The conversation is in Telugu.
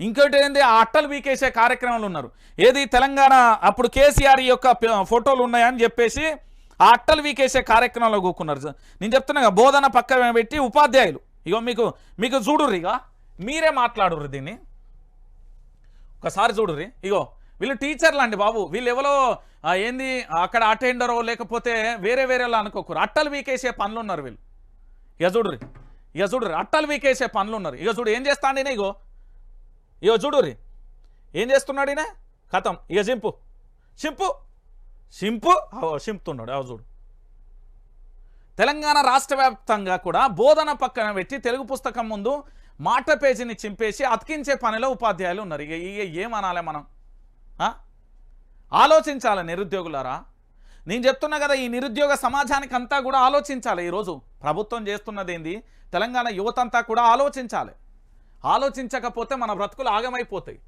ఇంకోటి ఏంది? ఆ అట్టలు వీకేసే కార్యక్రమాలు ఉన్నారు. ఏది? తెలంగాణ అప్పుడు కేసీఆర్ యొక్క ఫోటోలు ఉన్నాయని చెప్పేసి ఆ అట్టలు వీకేసే కార్యక్రమంలో కూకున్నారు. నేను చెప్తున్నా బోధన పక్కన పెట్టి ఉపాధ్యాయులు. ఇగో మీకు మీకు చూడుర్రి ఇక మీరే మాట్లాడుర్రు దీన్ని. ఒకసారి చూడుర్రి. ఇగో వీళ్ళు టీచర్లు అండి బాబు. వీళ్ళు ఎవరో ఏంది? అక్కడ అటెండరో లేకపోతే వేరే వేరేలా అనుకోకూరు అట్టలు వీకేసే పనులు ఉన్నారు వీళ్ళు. ఇక చూడుర్రి. ఇక చూడుర్రి. అట్టలు వీకేసే పనులు ఉన్నారు ఇక చూడు ఏం చేస్తాండి ఇగో? ఇగో చూడుర్రి ఏం చేస్తున్నాడు ఈయన? కథం. ఇక సింపు. సింపు? సింపు? సింపుతున్నాడు. అవ చూడు. తెలంగాణ రాష్ట్ర వ్యాప్తంగా కూడా బోధన పక్కన పెట్టి తెలుగు పుస్తకం ముందు మాట పేజీని చింపేసి అతికించే పనిలో ఉపాధ్యాయులు ఉన్నారు. ఇక ఇక ఏమనాలి మనం? ఆలోచించాలి నిరుద్యోగులారా? నేను చెప్తున్నా కదా ఈ నిరుద్యోగ సమాజానికి అంతా కూడా ఆలోచించాలి ఈరోజు. ప్రభుత్వం చేస్తున్నది ఏంది? తెలంగాణ యువతంతా కూడా ఆలోచించాలి. ఆలోచించకపోతే మన బ్రతుకులు ఆగమైపోతాయి.